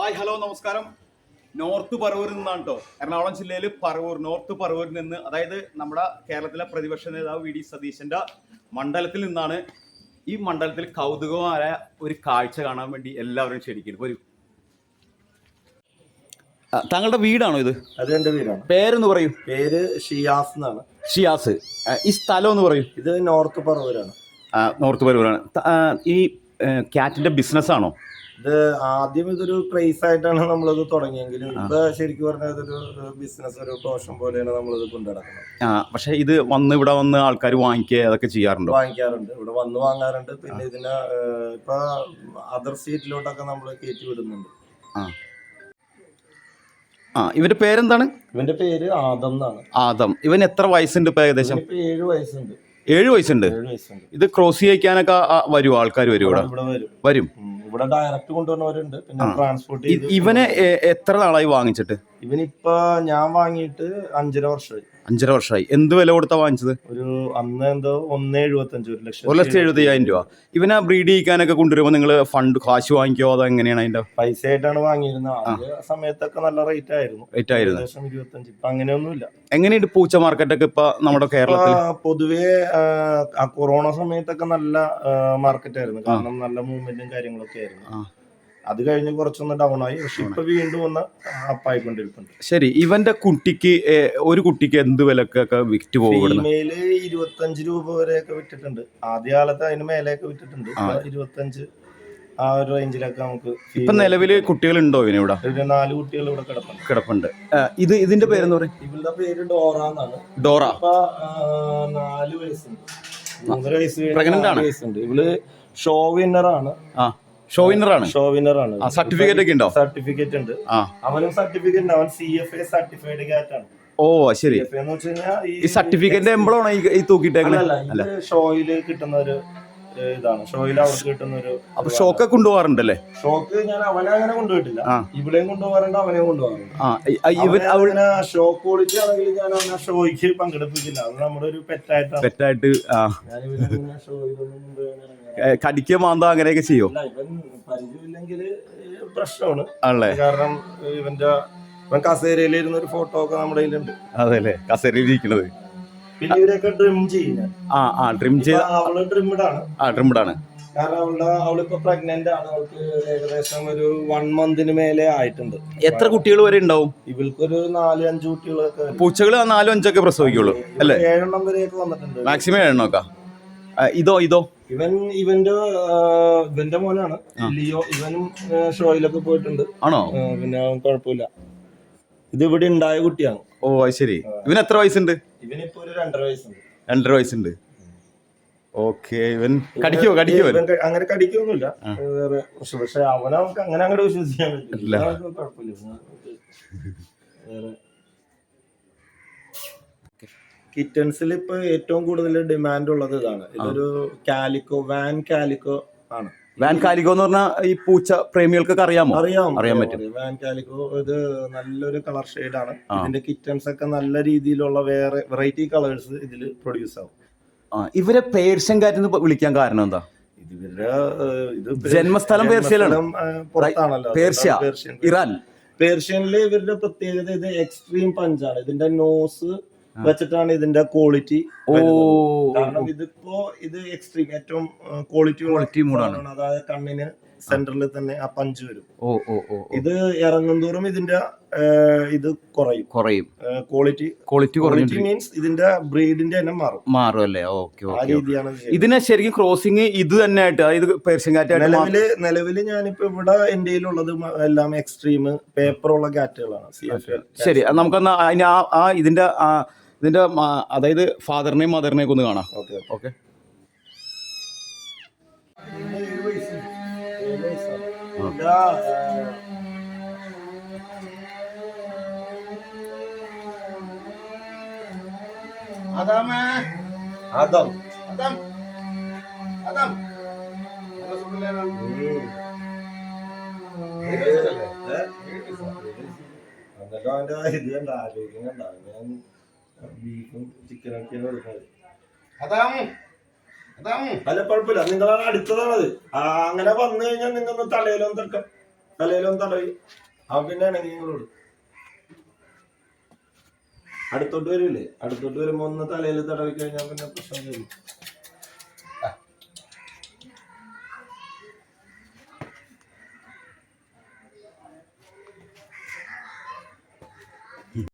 Hi hello നമസ്കാരം. North പറവൂരിൽ നിന്നാണ് കേട്ടോ എറണാകുളം ജില്ലയിൽ പറവൂർ നോർത്ത് പറവൂരിൽ നിന്ന് അതായത് നമ്മുടെ കേരളത്തിലെ പ്രതിപക്ഷ നേതാവ് വി ഡി സതീശന്റെ മണ്ഡലത്തിൽ നിന്നാണ് ഈ മണ്ഡലത്തിൽ കൗതുകമായ ഒരു കാഴ്ച കാണാൻ വേണ്ടി എല്ലാവരും ക്ഷണിക്കുന്നു. വരൂ. താങ്കളുടെ വീടാണോ ഇത്? അത് എന്റെ വീടാണ്. പേരെന്ന് പറയും. പേര് ഷിയാസ് എന്നാണ്. ഷിയാസ്. ഈ സ്ഥലം എന്ന് പറയും. ഇത് നോർത്ത് പറവൂരാണ്. നോർത്ത് പറവൂരാണ്. ഈ ക്യാറ്റിന്റെ ബിസിനസ് ആണോ ഇത് ആദ്യം ഇതൊരു ക്രൈസ് ആയിട്ടാണ് നമ്മളിത് തുടങ്ങിയെങ്കിലും ഇപ്പൊ ശരിക്കും പറഞ്ഞാൽ ഇതൊരു ബിസിനസ് ഒരു ദോഷം പോലെയാണ് നമ്മളിത് കൊണ്ടുനടക്കുന്നത്. ആ പക്ഷെ ഇത് വന്ന് ഇവിടെ വന്ന് ആൾക്കാർ വാങ്ങിക്കുക അതൊക്കെ ചെയ്യാറുണ്ട്? വാങ്ങിക്കാറുണ്ട്. ഇവിടെ വന്ന് വാങ്ങാറുണ്ട്. പിന്നെ ഇതിന് ഇപ്പൊ അതർ സ്റ്റേറ്റിലോട്ടൊക്കെ നമ്മൾ കയറ്റി വിടുന്നുണ്ട്. ആ. ആ ഇവന്റെ പേരെന്താണ്? ഇവന്റെ പേര് ആദം എന്നാണ്. ആദം. ഇവൻ എത്ര വയസ്സുണ്ട് ഇപ്പൊ ഏകദേശം? ഏഴ് വയസ്സുണ്ട്. ഏഴ് വയസ്സുണ്ട്? ഇത് ക്രോസ് ചെയ്യാനൊക്കെ വരും ആൾക്കാർ വരും ഇവിടെ? വരും. ഇവിടെ ഡയറക്റ്റ് കൊണ്ടുവന്നവരുണ്ട്. പിന്നെ ട്രാൻസ്പോർട്ട് ഇവനെ എ- എത്ര നാളായി വാങ്ങിച്ചിട്ട്? ഇവനിപ്പോ ഞാൻ വാങ്ങിയിട്ട് അഞ്ചര വർഷമായി അഞ്ചര വർഷമായി. എന്ത് വില കൊടുത്താ വാങ്ങിച്ചത്? ഒരു അന്ന് എന്തോ ഒന്ന് എഴുപത്തഞ്ച് ഒരു ലക്ഷം. ഒരു ലക്ഷത്തി എഴുപത്തി അയ്യായിരം രൂപ. ഇവനെ ബ്രീഡ് ചെയ്യാനൊക്കെ കൊണ്ടുവരുമ്പോൾ നിങ്ങൾ ഫണ്ട് കാശ് വാങ്ങിക്കോ അതോ എങ്ങനെയാണ് അതിന്റെ? പൈസ ആയിട്ടാണ് വാങ്ങിയിരുന്നത്. ആ. സമയത്തൊക്കെ നല്ല റേറ്റ് ആയിരുന്നു. റേറ്റ് ആയിരുന്നു. ഏകദേശം ഇരുപത്തഞ്ച്. ഇപ്പൊ അങ്ങനെയൊന്നുമില്ല. എങ്ങനെയുണ്ട് പൂച്ച മാർക്കറ്റൊക്കെ ഇപ്പൊ നമ്മുടെ കേരളത്തിൽ ഇപ്പൊ പൊതുവേ ആ, കൊറോണ സമയത്തൊക്കെ നല്ല മാർക്കറ്റ് ആയിരുന്നു. കാരണം നല്ല മൂവ്മെന്റും കാര്യങ്ങളൊക്കെ ആയിരുന്നു. അത് കഴിഞ്ഞ് കുറച്ചൊന്ന് ഡൗൺ ആയി. പക്ഷെ ഇപ്പൊ വീണ്ടും ഒന്ന് അപ്പായിക്കൊണ്ടിരിക്കുന്നുണ്ട് ശരി ഇവന്റെ കുട്ടിക്ക് ഒരു കുട്ടിക്ക് എന്ത് വിലക്കൊക്കെ വിറ്റ് പോകും ഫീമെയിൽ ഇരുപത്തഞ്ച് രൂപ വരെയൊക്കെ വിട്ടിട്ടുണ്ട് ആദ്യ കാലത്ത് അതിന് മേലെയൊക്കെ ഇരുപത്തി ഇരുപത്തഞ്ച് ആ ഒരു റേഞ്ചിലൊക്കെ നമുക്ക് ഇപ്പൊ നിലവിൽ കുട്ടികളുണ്ടോ ഇവന് ഇവിടെ? ഒരു നാല് കുട്ടികൾ ഇവിടെ കിടപ്പുണ്ട്. കിടപ്പുണ്ട്. ഇത് ഇതിന്റെ പേരെന്ന് പറയും ഇവളുടെ പേര് ഡോറ എന്നാണ്. ഡോറ. ഇപ്പൊ നാല് വയസ്സുണ്ട്. മൂന്നര വയസ്സ് ആണ്? വയസ്സുണ്ട്. ഇവൾ ഷോ വിന്നറാണ് ഷോ വിന്നറാണ് ഷോ ആണ്. സർട്ടിഫിക്കറ്റ് ഒക്കെ ഉണ്ടോ? സർട്ടിഫിക്കറ്റ് ഉണ്ട്. അവനും സർട്ടിഫിക്കറ്റ് ഉണ്ട്. അവൻ സി എഫ് എ സർട്ടിഫൈഡ് കാറ്റ് ആണ്. ഓ ശരി. ഈ സർട്ടിഫിക്കറ്റിന്റെ എംബ്ലമാണോ ഈ ഈ ഇത് ഷോയിൽ കിട്ടുന്ന ഒരു ഇതാണ്. ഷോയിൽ അവർക്ക് കിട്ടുന്ന ഒരു അപ്പൊ ഷോക്ക് കൊണ്ടുപോകാറുണ്ടല്ലേ? ഷോക്ക് ഞാൻ അവനെ അങ്ങനെ കൊണ്ടുപോയിട്ടില്ല. ഇവിടെയും കൊണ്ടുപോകാറുണ്ട് അവനെയും കൊണ്ടുപോകാറുണ്ട്. ആ ഇ- ആ, ഇവൻ അവൾ അവനെ ഷോ ക്വാളിറ്റി ആണെങ്കിൽ ഞാൻ അവനെ ഷോയ്ക്ക് പങ്കെടുപ്പിക്കില്ല അത് നമ്മുടെ ഒരു പെറ്റായിട്ടാണ്. പെറ്റായിട്ട് കടിക്കുക മാന്ത അങ്ങനെയൊക്കെ ചെയ്യോ? ഇവൻ പരിചയമില്ലെങ്കിൽ പ്രശ്നമാണ്. അല്ലേ കാരണം ഇവന്റെ ഇവൻ കസേരയിലിരുന്ന ഒരു ഫോട്ടോ ഒക്കെ നമ്മുടെ കയ്യിലുണ്ട്. അതെ അല്ലേ കസേരയിൽ ഇരിക്കണത്. പിന്നെ ഇവരൊക്കെ ട്രിം ചെയ്യുന്നത് ആ ആ ട്രിം ചെയ്ത അവൾ ആ കാരണം അവളുടെ അവളിപ്പോ പ്രഗ്നന്റ് ആണ്. അവൾക്ക് ഏകദേശം ഒരു വൺ മന്തിന് മേലെ ആയിട്ടുണ്ട്. എത്ര കുട്ടികൾ വരെ ഉണ്ടാവും? ഇവൾക്കൊരു നാല് അഞ്ച് കുട്ടികളൊക്കെ വരും. പൂച്ചകൾ നാലും അഞ്ചൊക്കെ പ്രസവിക്കുള്ളൂ അല്ലെ? ഏഴെണ്ണം വരെയൊക്കെ വന്നിട്ടുണ്ട്. മാക്സിമം എണ്ണോക്കാം ഇതോ ഇതോ? ഇവൻ ഇവന്റെ ആ, ഇവന്റെ മോനാണ്. ലിയോ ഇവനും ആ, ഷോയിലൊക്കെ പോയിട്ടുണ്ട്. ആണോ? ആ, പിന്നെ അവൻ കുഴപ്പമില്ല. ഇത് ഇവിടെ ഉണ്ടായ കുട്ടിയാണ്. ഓ അത് ശരി. ഇവൻ എത്ര വയസ്സുണ്ട്? ഇവനിപ്പോ ഒരു രണ്ടര വയസ്സുണ്ട്. രണ്ടര വയസ്സുണ്ട്. ഓക്കെ ഇവൻ കടിക്കോ കടിക്കോ ഇവൻ അങ്ങനെ കടിക്കൊന്നുമില്ല. പക്ഷെ അവനെ നമുക്ക് അങ്ങനെ അങ്ങോട്ട് വിശ്വസിക്കാൻ. പറ്റില്ല. കിറ്റൻസിൽ ഇപ്പൊ ഏറ്റവും കൂടുതൽ ഡിമാൻഡ് ഉള്ളത് ഇതാണ്. ഇതൊരു കാലിക്കോ വാൻ കാലിക്കോ ആണ്. വാൻ കാലിക്കോ എന്ന് പറഞ്ഞാൽ ഈ പൂച്ച പ്രേമികൾക്കൊക്കെ അറിയാമോ? അറിയാം. അറിയാൻ പറ്റും. വാൻ കാലിക്കോ ഇത് നല്ലൊരു കളർ ആണ്. ആ. ഇതിന്റെ കിറ്റൻസ് ഒക്കെ നല്ല രീതിയിലുള്ള വേറെ വെറൈറ്റി കളേഴ്സ് ഇതിൽ പ്രൊഡ്യൂസ് ആവും. ആ ഇവരെ പേർഷ്യൻ കാറ്റ് എന്ന് വിളിക്കാൻ കാരണം എന്താ? ഇവരുടെ ഇത് ജന്മസ്ഥലം പേർഷ്യയിലാണ്. പുറത്താണല്ലോ. പേർഷ്യ. പേർഷ്യൻ. ഇറാൻ. പേർഷ്യനിലെ ഇവരുടെ പ്രത്യേകത ഇത് എക്സ്ട്രീം പഞ്ചാണ് ഇതിന്റെ നോസ് വെച്ചിട്ടാണ് ഇതിന്റെ ക്വാളിറ്റി ഓ കാരണം ഇതിപ്പോ ഇത് എക്സ്ട്രീം ഏറ്റവും ക്വാളിറ്റി ക്വാളിറ്റി മൂടാണ്. അതായത് കണ്ണിന് സെന്ററിൽ തന്നെ ആ പഞ്ച് വരും. ഓ ഓ ഓ. ഇത് ഇറങ്ങും തോറും ഇതിന്റെ ഇത് കുറയും. കുറയും. ക്വാളിറ്റി ക്വാളിറ്റി ക്വാളിറ്റി മീൻസ് ഇതിന്റെ ബ്രീഡിന്റെ തന്നെ മാറും. മാറും അല്ലേ? ഓക്കെ ആ രീതിയാണ് ഇതിനെ ശരിക്കും ക്രോസിങ് ഇത് തന്നെ ആയിട്ട് അതായത് പേർഷ്യൻ മാ- നിലവിൽ നിലവിൽ ഞാനിപ്പോ ഇവിടെ എന്റെ ഉള്ളത് എല്ലാം എക്സ്ട്രീം പേപ്പറുള്ള കാറ്റുകളാണ് ശരി നമുക്കൊന്ന് അതിന് ആ ആ ഇതിന്റെ ഇതിന്റെ അതായത് ഫാദറിനെയും മദറിനെയും ഒന്ന് കാണാം ഓക്കെ ഓക്കെ അതാമേ ആദം അതാം അതാം എന്നിട്ട് അവന്റെ ഇത് കണ്ട ഞാൻ ബീഫും ചിക്കനൊക്കെയാണ് അല്ല കുഴപ്പമില്ല. നിങ്ങളാണ് അടുത്തതാണത്. ആ, അങ്ങനെ വന്നു കഴിഞ്ഞാൽ നിങ്ങൾ തലയിലൊന്നും തട്ടം തലയിലൊന്ന് തടവി. അവൻ പിന്നെ ആണെങ്കിൽ നിങ്ങളോട് അടുത്തോട്ട് വരില്ലേ അടുത്തോട്ട് വരുമ്പോ ഒന്ന് തലയിൽ തടവി കഴിഞ്ഞാൽ പിന്നെ പ്രശ്നം വരും